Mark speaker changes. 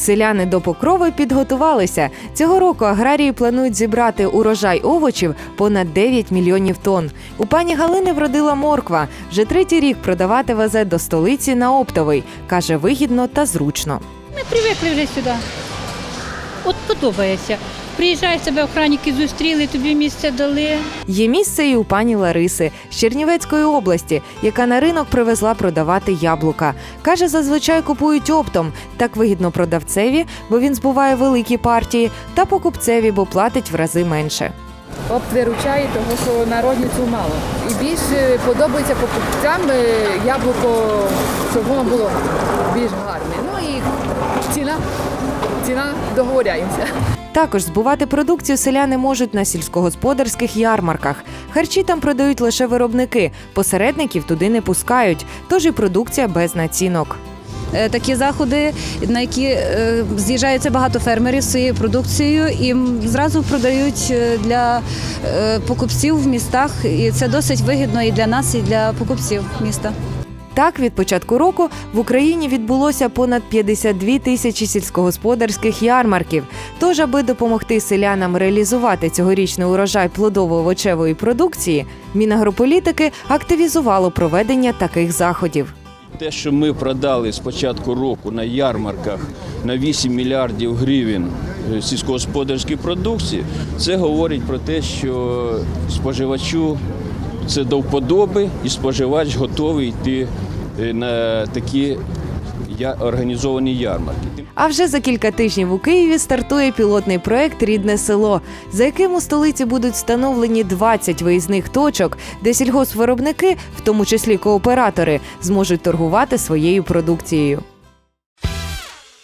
Speaker 1: Селяни до покрови підготувалися. Цього року аграрії планують зібрати урожай овочів понад 9 мільйонів тонн. У пані Галини вродила морква. Вже третій рік продавати везе до столиці на оптовий. каже, вигідно та зручно.
Speaker 2: Ми привикли вже сюди. От подобається. Приїжджаєш себе охранники зустріли, тобі місце дали.
Speaker 1: Є місце і у пані Лариси з Чернівецької області, яка на ринок привезла продавати яблука. Каже, зазвичай купують оптом. Так вигідно продавцеві, бо він збуває великі партії, та покупцеві, бо платить в рази менше.
Speaker 3: Опт виручає, тому що на розницю мало. І більше подобається покупцям е, яблуко, щоб воно було більш гарне. Ну і ціна, ціна договоряємося.
Speaker 1: Також збувати продукцію селяни можуть на сільськогосподарських ярмарках. Харчі там продають лише виробники, посередників туди не пускають, тож і продукція без націнок.
Speaker 4: Е, такі заходи, на які е, з'їжджається багато фермерів з своєю продукцією і зразу продають е, для покупців в містах. І це досить вигідно і для нас, і для покупців міста.
Speaker 1: Так, від початку року в Україні відбулося понад 52 тисячі сільськогосподарських ярмарків. Тож, аби допомогти селянам реалізувати цьогорічний урожай плодово-овочевої продукції, Мінагрополітики активізувало проведення таких заходів.
Speaker 5: Те, що ми продали з початку року на ярмарках на 8 мільярдів гривень е, сільськогосподарської продукції, це говорить про те, що споживачу це до вподоби, і споживач готовий йти на такі організовані ярмарки.
Speaker 1: А вже за кілька тижнів у Києві стартує пілотний проект Рідне село, за яким у столиці будуть встановлені 20 виїзних точок, де сільгоспвиробники, в тому числі кооператори, зможуть торгувати своєю продукцією.